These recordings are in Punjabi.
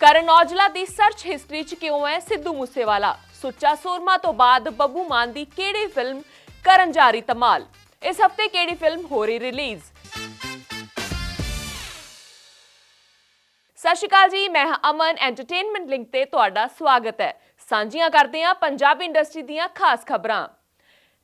ਕਰਨ ਔਜਲਾ ਦੀ ਸਰਚ ਹਿਸਟਰੀ 'ਚ ਕਿਉਂ ਹੈ ਸਿੱਧੂ ਮੂਸੇਵਾਲਾ? ਸੁੱਚਾ ਸੂਰਮਾ ਤੋਂ ਬਾਅਦ ਬੱਬੂ ਮਾਨ ਦੀ ਕਿਹੜੀ ਫਿਲਮ ਕਰਨ ਜਾ ਰਹੀ ਧਮਾਲ? ਇਸ ਹਫ਼ਤੇ ਕਿਹੜੀ ਫਿਲਮ ਹੋ ਰਹੀ ਰਿਲੀਜ਼ ਸਤਿ ਸ਼੍ਰੀ ਅਕਾਲ ਜੀ, ਮੈਂ ਹਾਂ ਅਮਨ ਐਂਟਰਟੇਨਮੈਂਟ ਲਿੰਕ ਤੇ ਤੁਹਾਡਾ ਸਵਾਗਤ ਹੈ। ਸਾਂਝੀਆਂ ਕਰਦੇ ਹਾਂ ਪੰਜਾਬੀ ਇੰਡਸਟਰੀ ਦੀਆਂ ਖਾਸ ਖਬਰਾਂ।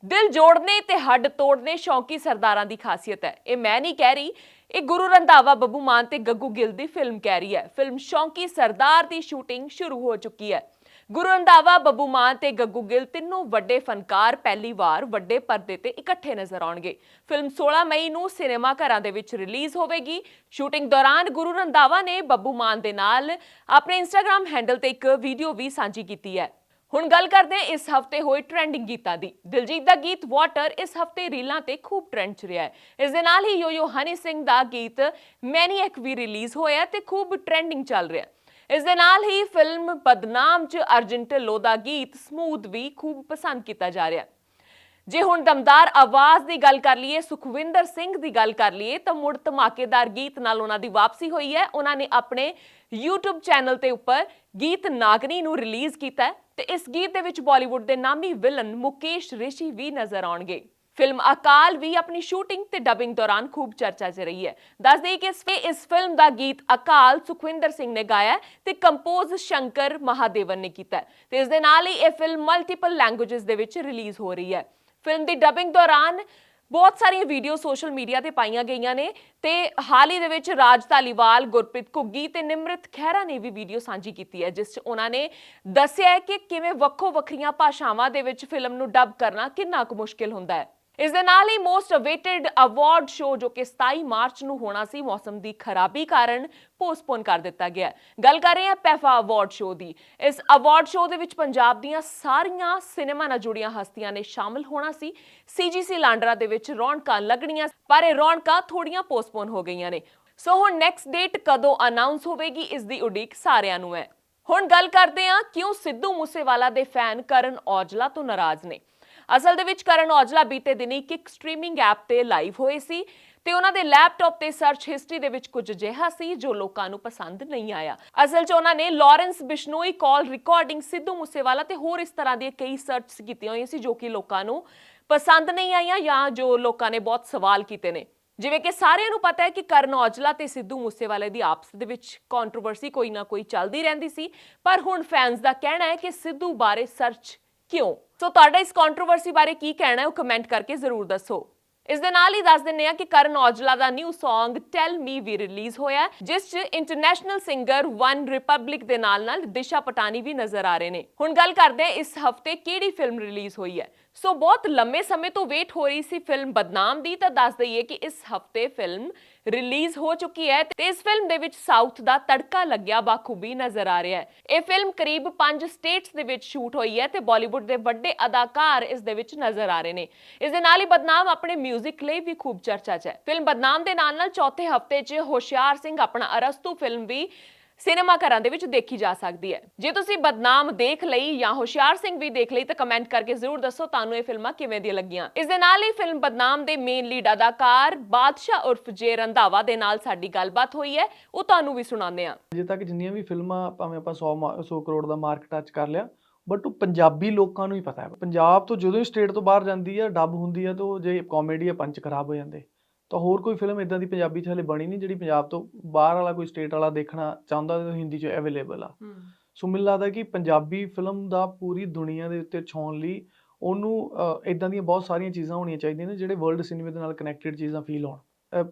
ਦਿਲ ਜੋੜਨੇ ਤੇ ਹੱਡ ਤੋੜਨੇ ਸ਼ੌਂਕੀ ਸਰਦਾਰਾਂ ਦੀ ਖਾਸੀਅਤ ਹੈ। ਇਹ ਮੈਂ ਨਹੀਂ ਕਹਿ ਰਹੀ ਇਹ ਗੁਰੂ ਰੰਧਾਵਾ ਬੱਬੂ ਮਾਨ ਤੇ ਗੱਗੂ ਗਿੱਲ ਦੀ ਫਿਲਮ ਕਹਿ ਰਹੀ ਹੈ। ਫਿਲਮ ਸ਼ੌਂਕੀ ਸਰਦਾਰ ਦੀ ਸ਼ੂਟਿੰਗ ਸ਼ੁਰੂ ਹੋ ਚੁੱਕੀ ਹੈ। ਗੁਰੂ ਰੰਧਾਵਾ, ਬੱਬੂ ਮਾਨ ਤੇ ਗੱਗੂ ਗਿੱਲ ਤਿੰਨੋਂ ਵੱਡੇ ਫਨਕਾਰ ਪਹਿਲੀ ਵਾਰ ਵੱਡੇ ਪਰਦੇ ਤੇ ਇਕੱਠੇ ਨਜ਼ਰ ਆਉਣਗੇ। ਫਿਲਮ 16 ਮਈ ਨੂੰ ਸਿਨੇਮਾ ਘਰਾਂ ਦੇ ਵਿੱਚ ਰਿਲੀਜ਼ ਹੋਵੇਗੀ। ਸ਼ੂਟਿੰਗ ਦੌਰਾਨ ਗੁਰੂ ਰੰਧਾਵਾ ਨੇ ਬੱਬੂ ਮਾਨ ਦੇ ਨਾਲ ਆਪਣੇ ਇੰਸਟਾਗ੍ਰam ਹੈਂਡਲ ਤੇ ਇੱਕ ਵੀਡੀਓ ਵੀ ਸਾਂਝੀ ਕੀਤੀ ਹੈ। ਹੁਣ ਗੱਲ ਕਰਦੇ ਇਸ ਹਫ਼ਤੇ ਹੋਏ ਟ੍ਰੈਂਡਿੰਗ ਗੀਤਾਂ ਦੀ। ਦਿਲਜੀਤ ਦਾ ਗੀਤ ਵਾਟਰ ਇਸ ਹਫ਼ਤੇ ਰੀਲਾਂ ਤੇ ਖੂਬ ਟ੍ਰੈਂਡ 'ਚ ਰਿਹਾ ਹੈ। ਇਸ ਦੇ ਨਾਲ ਹੀ ਯੋਯੋ ਹਨੀ ਸਿੰਘ ਦਾ ਗੀਤ ਮੈਨੀਐਕ ਵੀ ਰਿਲੀਜ਼ ਹੋਇਆ ਤੇ ਖੂਬ ਟ੍ਰੈਂਡਿੰਗ ਚੱਲ ਰਿਹਾ ਇਸ ਦੇ ਨਾਲ ਹੀ ਫਿਲਮ ਬਦਨਾਮ 'ਚ ਅਰਜਨ ਢਿੱਲੋਂ ਦਾ ਗੀਤ ਸਮੂਥ ਵੀ ਖੂਬ ਪਸੰਦ ਕੀਤਾ ਜਾ ਰਿਹਾ ਜੇ ਹੁਣ ਦਮਦਾਰ ਆਵਾਜ਼ ਦੀ ਗੱਲ ਕਰ ਲਈਏ, ਸੁਖਵਿੰਦਰ ਸਿੰਘ ਦੀ ਗੱਲ ਕਰ ਲਈਏ, ਤਾਂ ਮੁੜ ਧਮਾਕੇਦਾਰ ਗੀਤ ਨਾਲ ਉਹਨਾਂ ਦੀ ਵਾਪਸੀ ਹੋਈ ਹੈ। ਉਹਨਾਂ ਨੇ ਆਪਣੇ YouTube ਚੈਨਲ ਤੇ ਉੱਪਰ ਗੀਤ ਨਾਗਨੀ ਨੂੰ ਰਿਲੀਜ਼ ਕੀਤਾ ਹੈ। ਤੇ ਇਸ ਗੀਤ ਦੇ ਵਿੱਚ ਬਾਲੀਵੁੱਡ ਦੇ ਨਾਮੀ ਵਿਲਨ ਮੁਕੇਸ਼ ਰਿਸ਼ੀ ਵੀ ਨਜ਼ਰ ਆਉਣਗੇ। ਫਿਲਮ ਅਕਾਲ ਵੀ ਆਪਣੀ ਸ਼ੂਟਿੰਗ ਤੇ ਡਬਿੰਗ ਦੌਰਾਨ ਖੂਬ ਚਰਚਾ 'ਚ ਰਹੀ ਹੈ। ਦੱਸ ਦੇਈਏ ਕਿ ਇਸ ਇਸ ਫਿਲਮ ਦਾ ਗੀਤ ਅਕਾਲ, ਸੁਖਵਿੰਦਰ ਸਿੰਘ ਨੇ ਗਾਇਆ ਤੇ ਕੰਪੋਜ਼ ਸ਼ੰਕਰ ਮਹਾਦੇਵਨ ਨੇ ਕੀਤਾ ਤੇ ਇਸ ਦੇ ਨਾਲ ਹੀ ਇਹ ਫਿਲਮ ਮਲਟੀਪਲ ਲੈਂਗੁਏਜਸ ਦੇ ਵਿੱਚ ਰਿਲੀਜ਼ ਹੋ ਰਹੀ ਹੈ। ਫਿਲਮ ਦੀ ਡਬਿੰਗ ਦੌਰਾਨ ਬਹੁਤ ਸਾਰੀਆਂ ਵੀਡੀਓ ਸੋਸ਼ਲ ਮੀਡੀਆ ਤੇ ਪਾਈਆਂ ਗਈਆਂ ਨੇ ਤੇ ਹਾਲ ਹੀ ਦੇ ਵਿੱਚ ਰਾਜ ਧਾਲੀਵਾਲ, ਗੁਰਪ੍ਰੀਤ ਘੁੱਗੀ ਤੇ ਨਿਮਰਤ ਖਹਿਰਾ ਨੇ ਵੀ ਵੀਡੀਓ ਸਾਂਝੀ ਕੀਤੀ ਹੈ, ਜਿਸ 'ਚ ਉਹਨਾਂ ਨੇ ਦੱਸਿਆ ਹੈ ਕਿ ਕਿਵੇਂ ਵੱਖੋ ਵੱਖਰੀਆਂ ਭਾਸ਼ਾਵਾਂ ਦੇ ਵਿੱਚ ਫਿਲਮ ਨੂੰ ਡਬ ਕਰਨਾ ਕਿੰਨਾ ਕੁ ਮੁਸ਼ਕਿਲ ਹੁੰਦਾ ਹੈ। ਇਸ ਦੇ ਨਾਲ ਹੀ ਮੋਸਟ ਅਵੇਟਡ ਅਵਾਰਡ ਸ਼ੋ ਜੋ ਕਿ 27 ਮਾਰਚ ਨੂੰ ਹੋਣਾ ਸੀ, ਮੌਸਮ ਦੀ ਖਰਾਬੀ ਕਾਰਨ ਪੋਸਟਪੋਨ ਕਰ ਦਿੱਤਾ ਗਿਆ ਗੱਲ ਕਰ ਰਹੇ ਹਾਂ ਪੈਫਾ ਅਵਾਰਡ ਸ਼ੋ ਦੀ। ਇਸ ਅਵਾਰਡ ਸ਼ੋ ਦੇ ਵਿੱਚ ਪੰਜਾਬ ਦੀਆਂ ਸਾਰੀਆਂ ਸਿਨੇਮਾ ਨਾਲ ਜੁੜੀਆਂ ਹਸਤੀਆਂ ਨੇ ਸ਼ਾਮਲ ਹੋਣਾ ਸੀ। ਸੀਜੀਸੀ ਲਾਂਡਰਾ ਦੇ ਵਿੱਚ ਰੌਣਕਾਂ ਲੱਗਣੀਆਂ ਪਰ ਇਹ ਰੌਣਕਾਂ ਥੋੜੀਆਂ ਪੋਸਟਪੋਨ ਹੋ ਗਈਆਂ ਨੇ। ਸੋ ਹੁਣ ਨੈਕਸਟ ਡੇਟ ਕਦੋਂ ਅਨਾਉਂਸ ਹੋਵੇਗੀ, ਇਸ ਦੀ ਉਡੀਕ ਸਾਰਿਆਂ ਨੂੰ ਹੈ। ਹੁਣ ਗੱਲ ਕਰਦੇ ਹਾਂ ਕਿਉਂ ਸਿੱਧੂ ਮੂਸੇਵਾਲਾ ਦੇ ਫੈਨ ਕਰਨ ਔਜਲਾ ਤੋਂ ਨਾਰਾਜ਼ ਨੇ। ਅਸਲ ਦੇ ਵਿੱਚ ਕਰਨ ਔਜਲਾ ਬੀਤੇ ਦਿਨੀ ਕਿਕ ਸਟ੍ਰੀਮਿੰਗ ਐਪ ਤੇ ਲਾਈਵ ਹੋਏ ਸੀ ਤੇ ਉਹਨਾਂ ਦੇ ਲੈਪਟਾਪ ਤੇ ਸਰਚ ਹਿਸਟਰੀ ਦੇ ਵਿੱਚ ਕੁਝ ਅਜਿਹਾ ਸੀ ਜੋ ਲੋਕਾਂ ਨੂੰ ਪਸੰਦ ਨਹੀਂ ਆਇਆ। ਅਸਲ 'ਚ ਉਹਨਾਂ ਨੇ ਲਾਰੈਂਸ ਬਿਸ਼ਨੋਈ ਕਾਲ ਰਿਕਾਰਡਿੰਗ ਸਿੱਧੂ ਮੂਸੇਵਾਲਾ ਤੇ ਹੋਰ ਇਸ ਤਰ੍ਹਾਂ ਦੀਆਂ ਕਈ ਸਰਚਸ ਕੀਤੀਆਂ ਹੋਈਆਂ ਸੀ ਜੋ ਕਿ ਲੋਕਾਂ ਨੂੰ ਪਸੰਦ ਨਹੀਂ ਆਈਆਂ ਜਾਂ ਜੋ ਲੋਕਾਂ ਨੇ ਬਹੁਤ ਸਵਾਲ ਕੀਤੇ ਨੇ। ਜਿਵੇਂ ਕਿ ਸਾਰਿਆਂ ਨੂੰ ਪਤਾ ਹੈ ਕਿ ਕਰਨ ਔਜਲਾ ਤੇ ਸਿੱਧੂ ਮੂਸੇਵਾਲੇ ਦੀ ਆਪਸ ਦੇ ਵਿੱਚ ਕੰਟਰੋਵਰਸੀ ਕੋਈ ਨਾ ਕੋਈ ਚੱਲਦੀ ਰਹਿੰਦੀ ਸੀ, ਪਰ ਹੁਣ ਫੈਨਸ ਦਾ ਕਹਿਣਾ ਹੈ ਕਿ ਸਿੱਧੂ ਬਾਰੇ ਸਰਚ ਕਿਉਂ? ਸੋ ਤੁਹਾਡਾ ਇਸ ਕੰਟਰੋਵਰਸੀ ਬਾਰੇ ਕੀ ਕਹਿਣਾ ਹੈ ਉਹ ਕਮੈਂਟ ਕਰਕੇ ਜ਼ਰੂਰ ਦੱਸੋ। ਇਸ ਦੇ ਨਾਲ ਹੀ ਦੱਸ ਦਿੰਨੇ ਆ ਕਿ ਕਰਨ ਔਜਲਾ ਦਾ ਨਿਊ Song ਟੈਲ ਮੀ ਵੀ ਰਿਲੀਜ਼ ਹੋਇਆ ਜਿਸ 'ਚ ਇੰਟਰਨੈਸ਼ਨਲ ਸਿੰਗਰ ਵਨ ਰਿਪਬਲਿਕ ਦੇ ਨਾਲ ਨਾਲ ਦਿਸ਼ਾ ਪਟਾਨੀ ਵੀ ਨਜ਼ਰ ਆ ਰਹੇ ਨੇ। ਹੁਣ ਗੱਲ ਕਰਦੇ ਹਾਂ ਇਸ ਹਫ਼ਤੇ ਕਿਹੜੀ ਫਿਲਮ ਰਿਲੀਜ਼ ਹੋਈ ਹੈ ਸੋ ਬਹੁਤ ਲੰਮੇ ਸਮੇਂ ਤੋਂ ਵੇਟ ਹੋ ਰਹੀ ਸੀ ਫਿਲਮ ਬਦਨਾਮ ਦੀ, ਤਾਂ ਦੱਸ ਦਈਏ ਕਿ ਇਸ ਹਫ਼ਤੇ ਫਿਲਮ ਰਿਲੀਜ਼ ਹੋ ਚੁੱਕੀ ਹੈ ਤੇ ਇਸ ਫਿਲਮ ਦੇ ਵਿੱਚ ਸਾਊਥ ਦਾ ਤੜਕਾ ਲੱਗਿਆ ਬਾਖੂਬੀ ਨਜ਼ਰ ਆ ਰਿਹਾ ਹੈ। ਇਹ ਫਿਲਮ ਕਰੀਬ 5 ਸਟੇਟਸ ਦੇ ਵਿੱਚ ਸ਼ੂਟ ਹੋਈ ਹੈ ਤੇ ਬਾਲੀਵੁੱਡ ਦੇ ਵੱਡੇ ਅਦਾਕਾਰ ਇਸ ਦੇ ਵਿੱਚ ਨਜ਼ਰ ਆ ਰਹੇ ਨੇ। ਇਸ ਦੇ ਨਾਲ ਹੀ ਬਦਨਾਮ ਆਪਣੇ 뮤직 ਲਈ ਵੀ ਖੂਬ ਚਰਚਾ 'ਚ ਹੈ। ਫਿਲਮ ਬਦਨਾਮ ਦੇ ਨਾਲ ਨਾਲ ਚੌਥੇ ਹਫ਼ਤੇ 'ਚ ਹੋਸ਼ਿਆਰ ਸਿੰਘ ਆਪਣਾ ਅਰਸਤੂ ਫਿਲਮ ਵੀ ਸਿਨੇਮਾ ਘਰਾਂ ਦੇ ਵਿੱਚ ਦੇਖੀ ਜਾ ਸਕਦੀ ਹੈ। ਜੇ ਤੁਸੀਂ ਬਦਨਾਮ ਦੇਖ ਲਈ ਜਾਂ ਹੁਸ਼ਿਆਰ ਸਿੰਘ ਵੀ ਦੇਖ ਲਈ ਤਾਂ ਕਮੈਂਟ ਕਰਕੇ ਜ਼ਰੂਰ ਦੱਸੋ ਤੁਹਾਨੂੰ ਇਹ ਫਿਲਮਾਂ ਕਿਵੇਂ ਦੀਆਂ ਲੱਗੀਆਂ। ਇਸ ਦੇ ਨਾਲ ਹੀ ਫਿਲਮ ਬਦਨਾਮ ਦੇ ਮੇਨ ਲੀਡ ਅਦਾਕਾਰ ਬਾਦਸ਼ਾਹ ਉਰਫ ਜੇ ਰੰਧਾਵਾ ਦੇ ਨਾਲ ਸਾਡੀ ਗੱਲਬਾਤ ਹੋਈ ਹੈ। ਉਹ ਤੁਹਾਨੂੰ ਵੀ ਸੁਣਾਉਂਦੇ ਹਾਂ। ਅਜੇ ਤੱਕ ਜਿੰਨੀਆਂ ਵੀ ਫਿਲਮਾਂ ਭਾਵੇਂ ਆਪਾਂ 100 ਮਾ- 100 ਕਰੋੜ ਦਾ ਮਾਰਕ ਟੱਚ ਕਰ ਲਿਆ ਬਟ ਉਹ ਪੰਜਾਬੀ ਲੋਕਾਂ ਨੂੰ ਹੀ ਪਤਾ ਹੈ। ਪੰਜਾਬ ਤੋਂ ਜਦੋਂ ਹੀ ਸਟੇਟ ਤੋਂ ਬਾਹਰ ਜਾਂਦੀ ਹੈ ਡੱਬ ਹੁੰਦੀ ਹੈ, ਤਾਂ ਉਹ ਜੇ ਕਾਮੇਡੀ ਆ ਪੰਚ ਖਰਾਬ ਹੋ ਜਾਂਦੇ। ਤਾਂ ਹੋਰ ਕੋਈ ਫਿਲਮ ਇਦਾਂ ਦੀ ਪੰਜਾਬੀ 'ਚ ਹਲੇ ਬਣੀ ਨਹੀਂ ਜਿਹੜੀ ਪੰਜਾਬ ਤੋਂ ਬਾਹਰ ਵਾਲਾ ਕੋਈ ਸਟੇਟ ਵਾਲਾ ਦੇਖਣਾ ਚਾਹੁੰਦਾ ਤਾਂ ਹਿੰਦੀ 'ਚ ਅਵੇਲੇਬਲ ਆ। ਸੋ ਮੈਨੂੰ ਲੱਗਦਾ ਕਿ ਪੰਜਾਬੀ ਫਿਲਮ ਦਾ ਪੂਰੀ ਦੁਨੀਆ ਦੇ ਉੱਤੇ ਛਾਉਣ ਲਈ ਉਹਨੂੰ ਇਦਾਂ ਦੀਆਂ ਬਹੁਤ ਸਾਰੀਆਂ ਚੀਜ਼ਾਂ ਹੋਣੀਆਂ ਚਾਹੀਦੀਆਂ ਨੇ ਜਿਹੜੇ ਵਰਲਡ ਸਿਨੇਮੇ ਦੇ ਨਾਲ ਕਨੈਕਟਡ ਚੀਜ਼ਾਂ ਫੀਲ ਹੋਣ।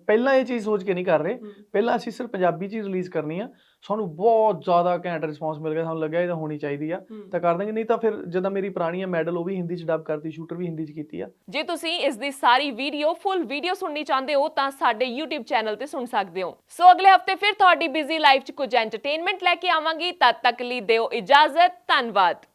ਪਹਿਲਾਂ ਇਹ ਚੀਜ਼ ਸੋਚ ਕੇ ਨਹੀਂ ਕਰ ਰਹੇ। ਪਹਿਲਾਂ ਅਸੀਂ ਸਿਰਫ ਪੰਜਾਬੀ ਚ ਰਿਲੀਜ਼ ਕਰਨੀ ਆ। ਸਾਨੂੰ ਬਹੁਤ ਜ਼ਿਆਦਾ ਘੈਂਟ ਰਿਸਪੌਂਸ ਮਿਲ ਗਿਆ ਸਾਨੂੰ ਲੱਗਿਆ ਇਹ ਤਾਂ ਹੋਣੀ ਚਾਹੀਦੀ ਆ। ਤਾਂ ਕਰ ਦਾਂਗੇ ਨਹੀਂ ਤਾਂ ਫਿਰ ਜਦੋਂ ਮੇਰੀ ਪੁਰਾਣੀ ਆ ਮੈਡਲ ਉਹ ਵੀ ਹਿੰਦੀ ਚ ਡਬ ਕਰਤੀ ਸ਼ੂਟਰ ਵੀ ਹਿੰਦੀ ਚ ਕੀਤੀ ਆ। ਜੇ ਤੁਸੀਂ ਇਸ ਦੀ ਸਾਰੀ ਵੀਡੀਓ ਫੁੱਲ ਵੀਡੀਓ ਸੁਣਨੀ ਚਾਹੁੰਦੇ ਹੋ ਤਾਂ ਸਾਡੇ YouTube ਚੈਨਲ ਤੇ ਸੁਣ ਸਕਦੇ ਹੋ। ਸੋ ਅਗਲੇ ਹਫ਼ਤੇ ਫਿਰ ਤੁਹਾਡੀ ਬਿਜ਼ੀ ਲਾਈਫ 'ਚ ਕੁਝ ਐਂਟਰਟੇਨਮੈਂਟ ਲੈ ਕੇ ਆਵਾਂਗੀ। ਤਦ ਤੱਕ ਲਈ ਦਿਓ ਇਜਾਜ਼ਤ ਧੰਨਵਾਦ।